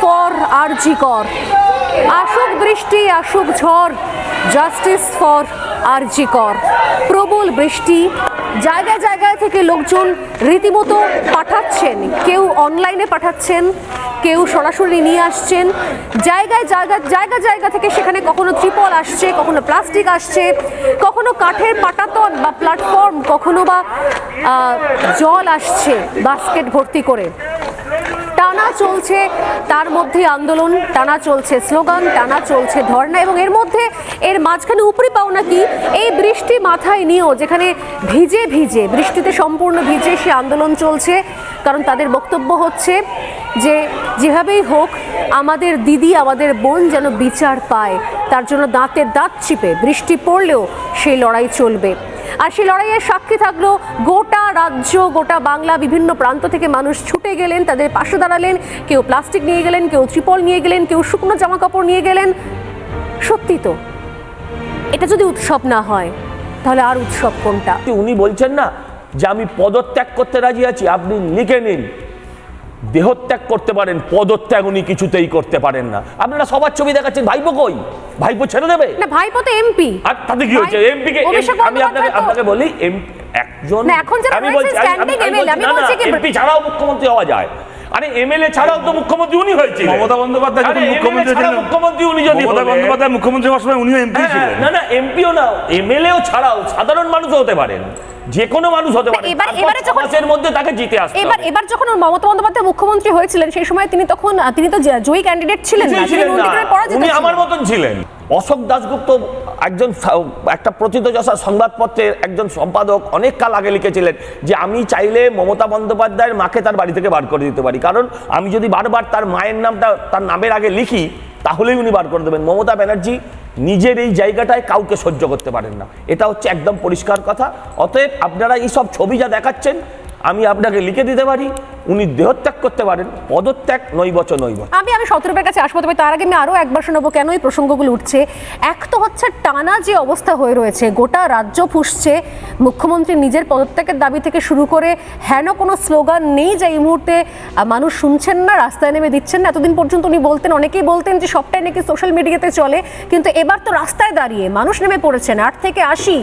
For আরজি কর আসুক বৃষ্টি আসুক ঝড় জাস্টিস ফর আরজি কর প্রবল বৃষ্টি জায়গায় জায়গায় থেকে লোকজন রীতিমতো পাঠাচ্ছেন। কেউ অনলাইনে পাঠাচ্ছেন, কেউ সরাসরি নিয়ে আসছেন। জায়গায় জায়গা জায়গা জায়গা থেকে সেখানে কখনো ত্রিপল আসছে, কখনো প্লাস্টিক আসছে, কখনো কাঠের পাটাতন বা প্ল্যাটফর্ম কখনো বা জল আসছে বাস্কেট ভর্তি করে। টানা চলছে, তার মধ্যে আন্দোলন, টানা চলছে স্লোগান, টানা চলছে ধর্ণা এবং এর মধ্যে এর মাঝখানে উপরি পাওনা কি? এই বৃষ্টি মাথায় নিয়েও যেখানে ভিজে ভিজে, বৃষ্টিতে সম্পূর্ণ ভিজে সে আন্দোলন চলছে, কারণ তাদের বক্তব্য হচ্ছে যে যেভাবেই হোক, আমাদের দিদি, আমাদের বোন যেন বিচার পায়, তার জন্য দাঁতে দাঁত চিপে, বৃষ্টি পড়লেও সেই লড়াই চলবে। আর সেই লড়াইয়ের সাক্ষী থাকল রাজ্য গোটা বাংলা বিভিন্ন প্রান্ত থেকে মানুষ ছুটে গেলেন তাদের পাশে দাঁড়ালেন কেউ প্লাস্টিক নিয়ে গেলেন কেউ ত্রিপল নিয়ে গেলেন কেউ শুকনো জামা কাপড় নিয়ে গেলেন। সত্যি তো এটা যদি উৎসব না হয় তাহলে আর উৎসব কোনটা? উনি বলছেন না যে আমি পদত্যাগ করতে রাজি আছি আপনি লিখে নিন। দেহত্যাগ করতে পারেন পদত্যাগ উনি কিছুতেই করতে পারেন না। আপনারা সবার ছবি দেখাচ্ছেন ভাইপো কই? ভাইপো ছেড়ে দেবে? না ভাইপো তো এমপি। আর তাতে কি হয়েছে এমপি কে? আমি আপনাকে আপনাকে বলি এম- একজন আমি বলছি এমপি ছাড়াও মুখ্যমন্ত্রী হওয়া যায়। আরে এমএলএ ছাড়াও তো মুখ্যমন্ত্রী উনি হয়েছিল মমতা বন্দ্যোপাধ্যায় যখন মুখ্যমন্ত্রী ছিলেন মুখ্যমন্ত্রী উনি যদি মমতা বন্দ্যোপাধ্যায় মুখ্যমন্ত্রী হওয়ার সময় উনিও এমপি হ্যাঁ, ছিলেন। না না এমপিও না এমএলএও ছাড়াও সাধারণ মানুষও হতে পারেন। যে কোনো মানুষ হতে পারে এবার- এবারে যখন- মাসের মধ্যে তাকে জিতে আসতে এবার এবার যখন মমতা বন্দ্যোপাধ্যায় মুখ্যমন্ত্রী হয়েছিলেন সেই সময় তিনি তখন তিনি তো জয়ী ক্যান্ডিডেট ছিলেন না তিনি পরাজিত উনি ছিলেন। আমার মতন ছিলেন। অশোক দাশগুপ্ত একজন একটা প্রথিতযশা সংবাদপত্রের একজন সম্পাদক অনেক কাল আগে লিখেছিলেন যে আমি চাইলে মমতা বন্দ্যোপাধ্যায়ের মাকে তার বাড়ি থেকে বার করে দিতে পারি। কারণ আমি যদি বারবার তার মায়ের নামটা তার নামের আগে লিখি, তাহলেই উনি বার করে দেবেন। মমতা ব্যানার্জি নিজের এই জায়গাটায় কাউকে সহ্য করতে পারেন না। এটা হচ্ছে একদম পরিষ্কার কথা। অতএব আপনারা এই সব ছবি যা দেখাচ্ছেন, আমি আপনাকে লিখে দিতে পারি। উনি দেহত্যাগ করতে পারেন, পদত্যাগ, নৈবচ নৈবচ। আমি আমি সতেরোপের কাছে আসব, তবে তার আগে আমি আরও একবার শোনাবো কেন এই প্রসঙ্গগুলো উঠছে। এক তো হচ্ছে টানা যে অবস্থা হয়ে রয়েছে, গোটা রাজ্য ফুসছে, মুখ্যমন্ত্রী নিজের পদত্যাগের দাবি থেকে শুরু করে হেন কোনো স্লোগান নেই যে এই মুহূর্তে মানুষ শুনছেন না, রাস্তায় নেমে দিচ্ছেন না। এতদিন পর্যন্ত উনি বলতেন, অনেকেই বলতেন যে সবটাই নাকি সোশ্যাল মিডিয়াতে চলে, কিন্তু এবার তো রাস্তায় দাঁড়িয়ে মানুষ নেমে পড়েছেন। আট থেকে আশি,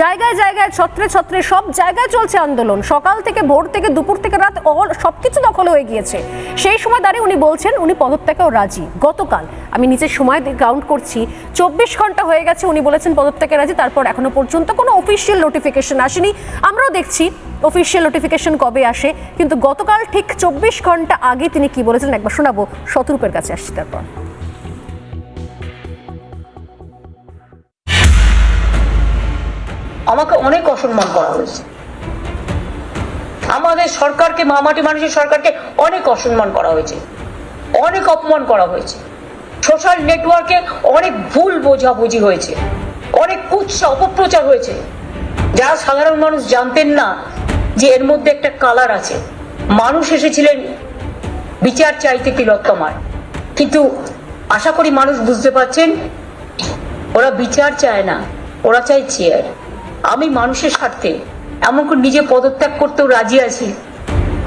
জায়গায় জায়গায় ছত্রে ছত্রে, সব জায়গায় চলছে আন্দোলন। সকাল থেকে ভোর থেকে দুপুর থেকে রাত অল সব কিছু দখল হয়ে গিয়েছে। সেই সময় দাঁড়িয়ে উনি বলছেন, উনি পদত্যাগেও রাজি। গতকাল আমি নিজের সময় কাউন্ট করছি। চব্বিশ ঘণ্টা হয়ে গেছে, উনি বলেছেন পদত্যাগে রাজি। তারপর এখনও পর্যন্ত কোনো অফিসিয়াল নোটিফিকেশন আসেনি। আমরাও দেখছি অফিসিয়াল নোটিফিকেশন কবে আসে। কিন্তু গতকাল ঠিক চব্বিশ ঘণ্টা আগে তিনি কি বলেছেন একবার শোনাবো। শতরূপের কাছে আসছি তারপর। আমাকে অনেক অসম্মান করা হয়েছে। আমাদের সরকারকে মামাটি মানুষের সরকারকে অনেক অসম্মান করা হয়েছে। অনেক অপমান করা হয়েছে। সোশ্যাল নেটওয়ার্কে অনেক ভুল বোঝাবুঝি হয়েছে। অনেক কুৎসা, অপপ্রচার হয়েছে। যারা সাধারণ মানুষ জানতেন না যে এর মধ্যে একটা কালার আছে। মানুষ এসেছিলেন বিচার চাইতে তিলোত্তমার। কিন্তু আশা করি মানুষ বুঝতে পারছেন, ওরা বিচার চায় না, ওরা চায় চেয়ার। আমি মানুষের স্বার্থে এমন করে নিজে পদত্যাগ করতেও রাজি আছি।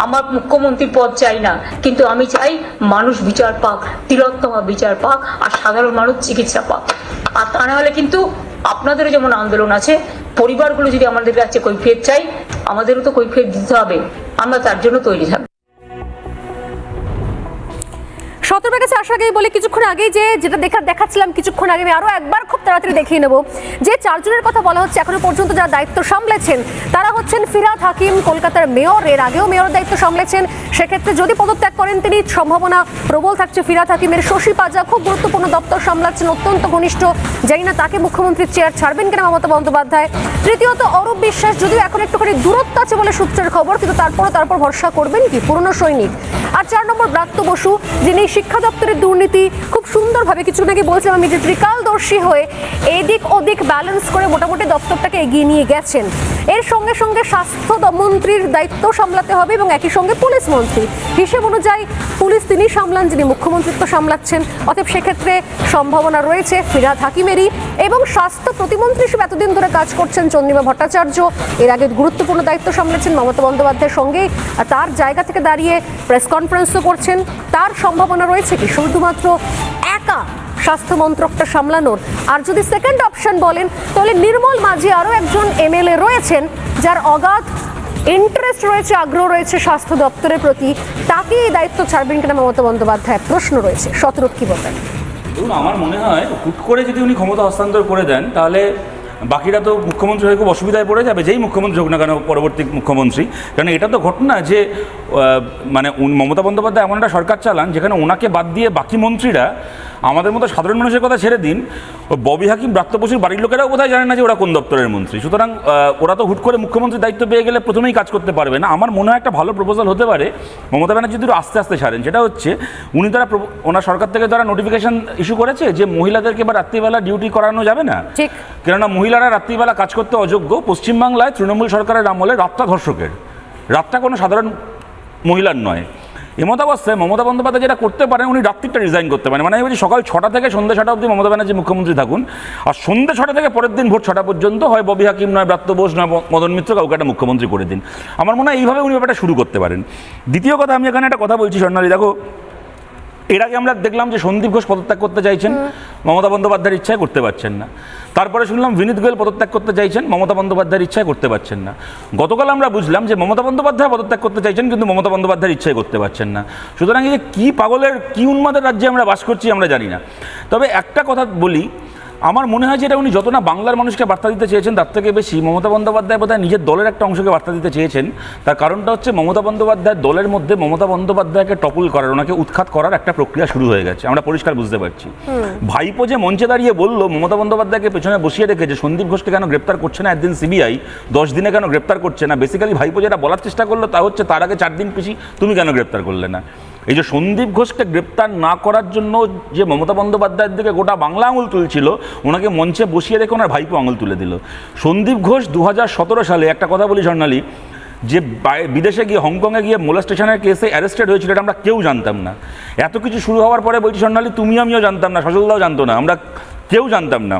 আমার মুখ্যমন্ত্রীর পদ চাই না, কিন্তু আমি চাই মানুষ বিচার পাক, তিলোত্তমা বিচার পাক, আর সাধারণ মানুষ চিকিৎসা পাক। আর তা না হলে কিন্তু আপনাদেরও যেমন আন্দোলন আছে, পরিবারগুলো যদি আমাদের কাছে কৈফিয়ত চাই, আমাদেরও তো কৈফিয়ত দিতে হবে। আমরা তার জন্য তৈরি থাকব। আগেই বলি কিছুক্ষণ আগেই যে যেটা দেখা দেখাচ্ছিলাম কিছুক্ষণ আগে আমি আরও একবার খুব তাড়াতাড়ি দেখিয়ে নেব। যে চারজনের কথা বলা হচ্ছে, এখনও পর্যন্ত যারা দায়িত্ব সামলেছেন, তারা হচ্ছেন ফিরাদ হাকিম, কলকাতার মেয়র। এর আগেও মেয়র দায়িত্ব সামলেছেন। সেক্ষেত্রে যদি পদত্যাগ করেন তিনি, সম্ভাবনা প্রবল থাকছে ফিরাদ হাকিমের। শশী পাজা খুব গুরুত্বপূর্ণ দপ্তর সামলাচ্ছেন, অত্যন্ত ঘনিষ্ঠ। জানি না তাকে মুখ্যমন্ত্রীর চেয়ার ছাড়বেন কিনা মমতা বন্দ্যোপাধ্যায়। তৃতীয়ত, অরূপ বিশ্বাস যদিও এখন একটুখানি দূরত্ব আছে বলে সূত্রের খবর, কিন্তু তারপরও তারপর ভরসা করবেন কি? পুরনো সৈনিক। আর চার নম্বর ব্রাত্য বসু, যিনি শিক্ষা দপ্তরের দুর্নীতি খুব সুন্দরভাবে কিছু নাকি বলছিলাম আমি যে ত্রিকালদর্শী হয়ে এদিক ওদিক ব্যালেন্স করে মোটামুটি দপ্তরটাকে এগিয়ে নিয়ে গেছেন। এর সঙ্গে সঙ্গে স্বাস্থ্য মন্ত্রীর দায়িত্ব সামলাতে হবে এবং একই সঙ্গে পুলিশ মন্ত্রী। হিসেব অনুযায়ী পুলিশ তিনি সামলান, যিনি মুখ্যমন্ত্রিত্ব সামলাচ্ছেন। অতএব সেক্ষেত্রে সম্ভাবনা রয়েছে ফিরাদ হাকিমেরই এবং স্বাস্থ্য প্রতিমন্ত্রী হিসেবে এতদিন ধরে কাজ করছেন চন্দ্রিমা ভট্টাচার্য। এর আগে গুরুত্বপূর্ণ দায়িত্ব সামলেছেন মমতা বন্দ্যোপাধ্যায়ের সঙ্গেই। তার জায়গা থেকে দাঁড়িয়ে প্রেস কনফারেন্সও করছেন। তার সম্ভাবনা রয়েছে কি? শুধুমাত্র স্বাস্থ্য মন্ত্রকটা সামলানোর। আর যদি সেকেন্ড অপশন বলেন, তাহলে নির্মল মাঝি আরও একজন এমএলএ রয়েছেন, যার অগাধ ইন্টারেস্ট রয়েছে, আগ্রহ রয়েছে স্বাস্থ্য দপ্তরের প্রতি। তাকে এই দায়িত্ব ছাড়বেন কিনা মমতা বন্দ্যোপাধ্যায় প্রশ্ন রয়েছে। শতরূপ কি বলবেন? দেখুন, আমার মনে হয় হুট করে যদি উনি ক্ষমতা হস্তান্তর করে দেন, তাহলে বাকিরা তো মুখ্যমন্ত্রী হয়ে খুব অসুবিধায় পড়ে যাবে। যেই মুখ্যমন্ত্রী হোক না কেন, পরবর্তী মুখ্যমন্ত্রী। কারণ এটা তো ঘটনা যে মানে মমতা বন্দ্যোপাধ্যায় এমন একটা সরকার চালান, যেখানে ওনাকে বাদ দিয়ে বাকি মন্ত্রীরা আমাদের মতো সাধারণ মানুষের কথা ছেড়ে দিন ও ববি হাকিম ব্রাত্য বসুর বাড়ির লোকেরাও কোথায় জানে না যে ওরা কোন দপ্তরের মন্ত্রী? সুতরাং ওরা তো হুট করে মুখ্যমন্ত্রীর দায়িত্ব পেয়ে গেলে প্রথমেই কাজ করতে পারবে না। আমার মনে হয় একটা ভালো প্রপোজাল হতে পারে মমতা ব্যানার্জি যদি আস্তে আস্তে ছাড়েন। সেটা হচ্ছে উনি তারা ওনার সরকার থেকে তারা নোটিফিকেশন ইস্যু করেছে যে মহিলাদেরকে বা রাত্রিবেলা ডিউটি করানো যাবে না ঠিক। কেননা মহিলারা রাত্রিবেলা কাজ করতে অযোগ্য। পশ্চিমবাংলায় তৃণমূল সরকারের আমলে রাতটা ধর্ষকের। রাতটা কোনো সাধারণ মহিলার নয়। এমতাবস্থায় মমতা বন্দ্যোপাধ্যায় যেটা করতে পারেন, উনি ডাক্তারটা রিজাইন করতে পারেন। মানে আমি বলছি, সকাল ছটা থেকে সন্ধ্যা ছটা অবধি মমতা ব্যানার্জি মুখ্যমন্ত্রী থাকুন। আর সন্ধ্যা ছটা থেকে পরের দিন ভোর ছটা পর্যন্ত হয় ববি হাকিম নয়, ব্রাত্য বোস নয় মদন মিত্র কাউকে একটা মুখ্যমন্ত্রী করে দিন। আমার মনে হয় এইভাবে উনি ব্যাপারটা শুরু করতে পারেন। দ্বিতীয় কথা, আমি এখানে একটা কথা বলছি, স্বর্ণালী। দেখো, এর আগে আমরা দেখলাম যে সন্দীপ ঘোষ পদত্যাগ করতে চাইছেন। মমতা বন্দ্যোপাধ্যায়ের ইচ্ছায় করতে পারছেন না। তারপরে শুনলাম বিনীত গোয়েল পদত্যাগ করতে চাইছেন, মমতা বন্দ্যোপাধ্যায়ের ইচ্ছায় করতে পারছেন না। গতকাল আমরা বুঝলাম যে মমতা বন্দ্যোপাধ্যায় পদত্যাগ করতে চাইছেন কিন্তু মমতা বন্দ্যোপাধ্যায়ের ইচ্ছায় করতে পারছেন না। সুতরাং এই যে কী পাগলের, কী উন্মাদের রাজ্যে আমরা বাস করছি আমরা জানি না। তবে একটা কথা বলি আমার মনে হয় যে এটা উনি যত না বাংলার মানুষকে বার্তা দিতে চেয়েছেন তার থেকে বেশি মমতা বন্দ্যোপাধ্যায় বোধহয় নিজের দলের একটা অংশকে বার্তা দিতে চেয়েছেন। তার কারণটা হচ্ছে মমতা বন্দ্যোপাধ্যায়ের দলের মধ্যে মমতা বন্দ্যোপাধ্যায়কে টপল করার ওনাকে উৎখাত করার একটা প্রক্রিয়া শুরু হয়ে গেছে। আমরা পরিষ্কার বুঝতে পারছি। ভাইপো যে মঞ্চে দাঁড়িয়ে বলল মমতা বন্দ্যোপাধ্যায়কে পেছনে বসিয়ে রেখে যে সন্দীপ ঘোষকে কেন গ্রেপ্তার করছে না একদিন সিবিআই দশ দিনে কেন গ্রেপ্তার করছে না বেসিক্যালি ভাইপো যেটা বলার চেষ্টা করল তা হচ্ছে তার আগে চার দিন পিছিয়ে তুমি কেন গ্রেপ্তার করলে না? এই যে সন্দীপ ঘোষকে গ্রেপ্তার না করার জন্য যে মমতা বন্দ্যোপাধ্যায়ের দিকে গোটা বাংলা আঙুল তুলছিল, ওনাকে মঞ্চে বসিয়ে রেখে ওনার ভাইপো আঙুল তুলে দিল। সন্দীপ ঘোষ দু হাজার সতেরো সালে, একটা কথা বলি স্বর্ণালী যে বিদেশে গিয়ে, হংকংয়ে গিয়ে মোলাস্টেশনের কেসে অ্যারেস্টেড হয়েছিল এটা আমরা কেউ জানতাম না। এত কিছু শুরু হওয়ার পরে বলছি স্বর্ণালী তুমি আমিও জানতাম না, সজলদাও জানতো না, আমরা কেউ জানতাম না।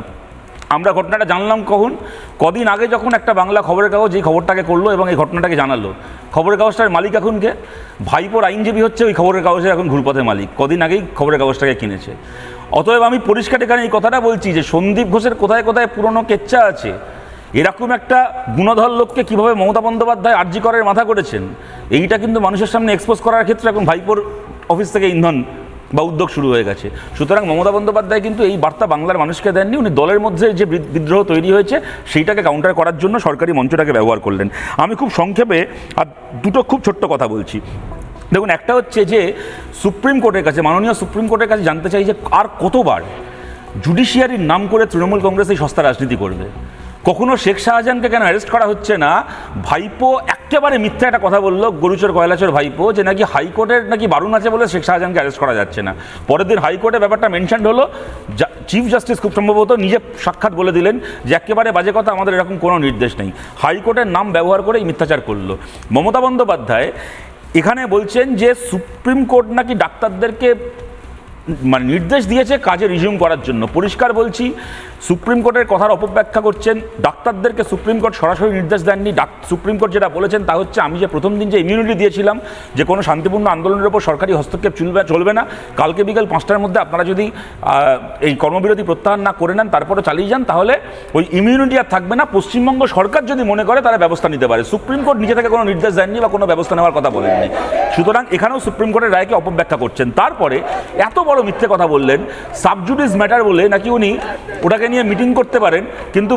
আমরা ঘটনাটা জানলাম কখন? কদিন আগে যখন একটা বাংলা খবরের কাগজ এই খবরটাকে করল এবং এই ঘটনাটাকে জানালো। খবরের কাগজটার মালিক এখনকে ভাইপোর আইনজীবী হচ্ছে ওই খবরের কাগজের এখন ঘুরপথের মালিক। কদিন আগেই খবরের কাগজটাকে কিনেছে। অতএব আমি পরিষ্কার এখানে এই কথাটা বলছি যে সন্দীপ ঘোষের কোথায় কোথায় পুরনো কেচ্চা আছে? এরকম একটা গুণধর লোককে কীভাবে মমতা বন্দ্যোপাধ্যায় আর্জি করার মাথা করেছেন? এইটা কিন্তু মানুষের সামনে এক্সপোজ করার ক্ষেত্রে এখন ভাইপোর অফিস থেকে ইন্ধন বা উদ্যোগ শুরু হয়ে গেছে। সুতরাং মমতা বন্দ্যোপাধ্যায় কিন্তু এই বার্তা বাংলার মানুষকে দেননি। উনি দলের মধ্যে যে বিদ্রোহ তৈরি হয়েছে, সেইটাকে কাউন্টার করার জন্য সরকারি মঞ্চটাকে ব্যবহার করলেন। আমি খুব সংক্ষেপে আর দুটো খুব ছোট্ট কথা বলছি। দেখুন, একটা হচ্ছে যে সুপ্রিম কোর্টের কাছে, মাননীয় সুপ্রিম কোর্টের কাছে জানতে চাই যে আর কতবার জুডিশিয়ারির নাম করে তৃণমূল কংগ্রেস এই সস্তা রাজনীতি করবে? কখনো শেখ শাহজাহানকে কেন অ্যারেস্ট করা হচ্ছে না? ভাইপো একেবারে মিথ্যা একটা কথা বলল, গরুচর, কয়লাচর ভাইপো, যে নাকি হাইকোর্টের নাকি বারণ আছে বলে শেখ শাহজাহানকে অ্যারেস্ট করা যাচ্ছে না। পরের দিন হাইকোর্টে ব্যাপারটা মেনশন হলো চিফ জাস্টিস খুব সম্ভবত নিজে সাক্ষাৎ বলে দিলেন যে একেবারে বাজে কথা, আমাদের এরকম কোনো নির্দেশ নেই। হাইকোর্টের নাম ব্যবহার করে এই মিথ্যাচার করল। মমতা বন্দ্যোপাধ্যায় এখানে বলছেন যে সুপ্রিম কোর্ট নাকি ডাক্তারদেরকে মানে নির্দেশ দিয়েছে কাজে রিজিউম করার জন্য। পরিষ্কার বলছি, সুপ্রিম কোর্টের কথার অপব্যাখ্যা করছেন, ডাক্তারদেরকে সুপ্রিম কোর্ট সরাসরি নির্দেশ দেননি। সুপ্রিম কোর্ট যেটা বলেছেন তা হচ্ছে, আমি যে প্রথম দিন যে ইমিউনিটি দিয়েছিলাম, যে কোনো শান্তিপূর্ণ আন্দোলনের ওপর সরকারি হস্তক্ষেপ চলবে চলবে না। কালকে বিকেল পাঁচটার মধ্যে আপনারা যদি এই কর্মবিরতি প্রত্যাহার না করে নেন তারপরে চালিয়ে যান, তাহলে ওই ইমিউনিটি আর থাকবে না। পশ্চিমবঙ্গ সরকার যদি মনে করে, তারা ব্যবস্থা নিতে পারে। সুপ্রিম কোর্ট নিজে থেকে কোনো নির্দেশ দেননি বা কোনো ব্যবস্থা নেওয়ার কথা বলেননি। সুতরাং এখানেও সুপ্রিম কোর্টের রায়কে অপব্যাখ্যা করছেন। তারপরে এত বড় মিথ্যে কথা বললেন। সাবজুডিস ম্যাটার বলে নাকি উনি ওটাকে নিয়ে মিটিং করতে পারেন, কিন্তু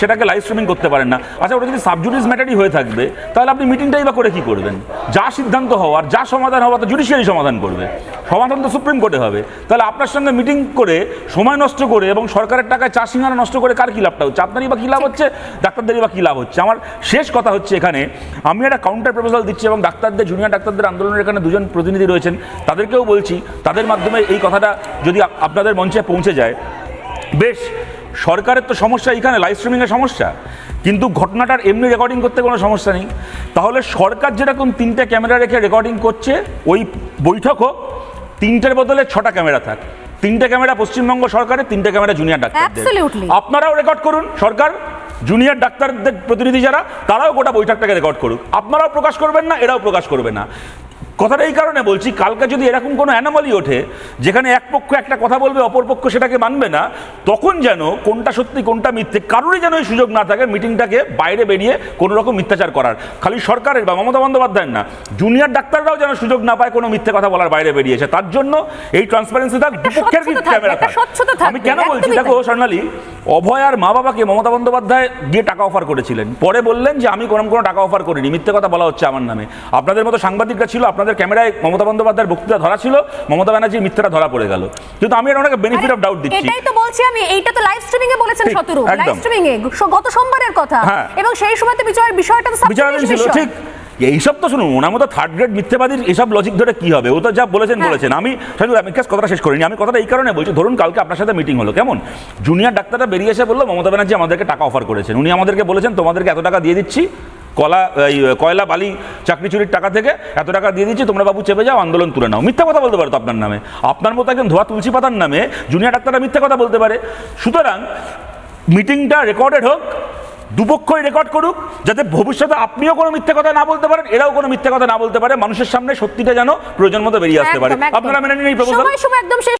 সেটাকে লাইভ স্ট্রিমিং করতে পারেন না। আচ্ছা ওটা যদি সাবজুডিস ম্যাটারই হয়ে থাকবে, তাহলে আপনি মিটিংটাই বা করে কি করবেন? যা সিদ্ধান্ত হওয়ার, যা সমাধান হওয়ার, তো জুডিশিয়ারি সমাধান করবে। সমাধান তো সুপ্রিম কোর্টে হবে। তাহলে আপনার সঙ্গে মিটিং করে সময় নষ্ট করে এবং সরকারের টাকায় চা সিঙ্গারা নষ্ট করে কার কী লাভটা হচ্ছে? আপনারই বা কী লাভ হচ্ছে? ডাক্তারদেরই বা কী লাভ হচ্ছে? আমার শেষ কথা হচ্ছে এখানে আমি একটা কাউন্টার প্রপোজাল দিচ্ছি এবং ডাক্তারদের জুনিয়র ডাক্তারদের আন্দোলনের এখানে দুজন প্রতিনিধি রয়েছেন। তাদেরকেও বলছি তাদের মাধ্যমে এই কথাটা যদি আপনাদের মঞ্চে পৌঁছে যায় বেশ সরকারের তো সমস্যা এখানে লাইভ স্ট্রিমিংয়ের সমস্যা। কিন্তু ঘটনাটার এমনি রেকর্ডিং করতে কোনো সমস্যা নেই। তাহলে সরকার যেরকম তিনটে ক্যামেরা রেখে রেকর্ডিং করছে ওই বৈঠক হোক তিনটের বদলে ছটা ক্যামেরা থাক। তিনটে ক্যামেরা পশ্চিমবঙ্গ সরকারের তিনটে ক্যামেরা জুনিয়র ডাক্তার আপনারাও রেকর্ড করুন সরকার জুনিয়র ডাক্তারদের প্রতিনিধি যারা তারাও গোটা বৈঠকটাকে রেকর্ড করুক। আপনারাও প্রকাশ করবেন না এরাও প্রকাশ করবে না। কথাটা এই কারণে বলছি কালকে যদি এরকম কোনো অ্যানোমালি ওঠে যেখানে এক পক্ষ একটা কথা বলবে অপর পক্ষ সেটাকে মানবে না তখন যেন কোনটা সত্যি কোনটা মিথ্যে কারোরই যেন এই সুযোগ না থাকে মিটিংটাকে বাইরে বেরিয়ে কোনো রকম মিথ্যাচার করার। খালি সরকারের বা মমতা বন্দ্যোপাধ্যায়ের না জুনিয়র ডাক্তাররাও যেন সুযোগ না পায় কোনো মিথ্যে কথা বলার বাইরে বেরিয়েছে। তার জন্য এই ট্রান্সপারেন্সি থাক দুপক্ষের ক্যামেরা থাক আমি কেন বলছি? দেখো। স্বর্ণালী অভয় আর মা বাবাকে মমতা বন্দ্যোপাধ্যায় গিয়ে টাকা অফার করেছিলেন। পরে বললেন যে আমি কোনো কোনো টাকা অফার করিনি মিথ্যে কথা বলা হচ্ছে আমার নামে। আপনাদের মতো সাংবাদিকরা ছিল আপনাদের ক্যামেরায় মমতা বন্দ্যোপাধ্যায়ের বক্তৃতা ধরা ছিল মমতা ব্যানার্জির মিথ্যাটা ধরা পড়ে গেল। কিন্তু আমি অনেক বেনিফিট অফ ডাউট দিচ্ছি। এটাই তো বলছি আমি এইটা তো লাইভ স্ট্রিমিং এ বলেছেন ঠিক, শতরূপ। লাইভ স্ট্রিমিং এ গত সোমবারের কথা। হ্যাঁ। এবং সেই সময় তো বিচার বিষয়টা তো ছিল ঠিক। এইসব তো শুনুন ওনার মতো থার্ড গ্রেড মিথ্যেবাদীর এসব লজিক ধরে কি হবে? ও তো যা বলেছেন হ্যাঁ। বলেছেন। আমি আমি কাজ কথাটা শেষ করিনি। আমি কথাটা এই কারণে বলছি ধরুন কালকে আপনার সাথে মিটিং হলো কেমন? জুনিয়র ডাক্তাররা বেরিয়ে এসে বলল মমতা ব্যানার্জি আমাদেরকে টাকা অফার করেছেন। উনি আমাদেরকে বলেছেন তোমাদেরকে এত টাকা দিয়ে দিচ্ছি কলা এই কয়লা বালি চাকরি চুরির টাকা থেকে এত টাকা দিয়ে দিচ্ছি তোমরা বাবু চেপে যাও আন্দোলন তুলে নাও। মিথ্যা কথা বলতে পারো তো আপনার নামে। আপনার মতো একজন ধোয়া তুলসী পাতার নামে জুনিয়র ডাক্তাররা মিথ্যা কথা বলতে পারে। সুতরাং মিটিংটা রেকর্ডেড হোক দুপক্ষই রেকর্ড করুক যাতে ভবিষ্যতে আপনিও কোনো মিথ্যে কথা না বলতে পারেন এরাও কোনো মিথ্যে কথা না বলতে পারে। মানুষের সামনে সত্যিটা যেন প্রয়োজন মতো বেরিয়ে আসতে পারে। আপনারা মেনে নিন এই সময় সময় একদম